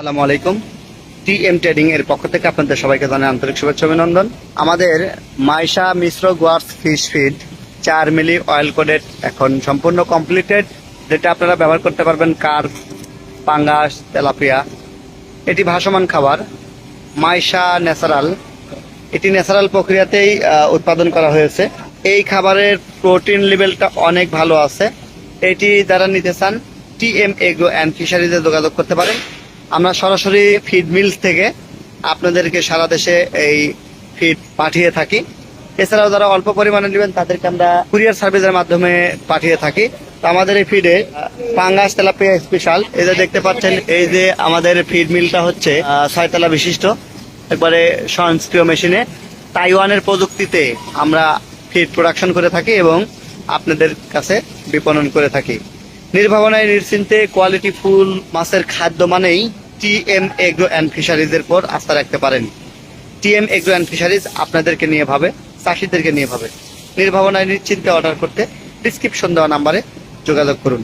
আসসালামু আলাইকুম। T M trading এর পক্ষ থেকে আপনাদের সবাইকে জানাই আন্তরিক শুভেচ্ছা, অভিনন্দন। আমাদের মাইশা মিশ্র গোয়ার্স ফিশ ফিড চার মিলি অয়েল কোডেড এখন সম্পূর্ণ কমপ্লিটেড, যেটা আপনারা ব্যবহার করতে পারবেন কার পাঙ্গাস, তেলাপিয়া। এটি ভাসমান খাবার, মাইশা ন্যাচারাল। এটি ন্যাচারাল প্রক্রিয়াতেই উৎপাদন করা হয়েছে। এই খাবারের প্রোটিন লেভেলটা অনেক ভালো আছে। এটি যারা নিতে চান টি এম এগ্রো অ্যান্ড ফিশারিজে যোগাযোগ করতে পারেন। আমরা সরাসরি ফিড মিলস থেকে আপনাদেরকে সারা দেশে এই ফিড পাঠিয়ে থাকি। এছাড়াও যারা অল্প পরিমাণে নেবেন, তাদেরকে আমরা কুরিয়ার সার্ভিসের মাধ্যমে পাঠিয়ে থাকি। তো আমাদের এই ফিডে পাঙ্গাস তেলাপিয়া স্পেশাল এই যে দেখতে পাচ্ছেন, এই যে আমাদের ফিড মিলটা হচ্ছে ছয়তলা বিশিষ্ট, একবারে স্বয়ংক্রিয় মেশিনে তাইওয়ানের প্রযুক্তিতে আমরা ফিড প্রোডাকশন করে থাকি এবং আপনাদের কাছে বিপণন করে থাকি। নির্ভাবনায় নিশ্চিন্তে কোয়ালিটি ফুল মাছের খাদ্য মানেই টি এম এগ্রো অ্যান্ড ফিশারিজের পর আস্থা রাখতে পারেন। টিএম এগ্রো অ্যান্ড ফিশারিজ আপনাদেরকে নিয়ে ভাবে, চাষিদেরকে নিয়ে ভাবে। নির্ভাবনায় নিশ্চিন্তে অর্ডার করতে ডিসক্রিপশন দেওয়া নাম্বারে যোগাযোগ করুন।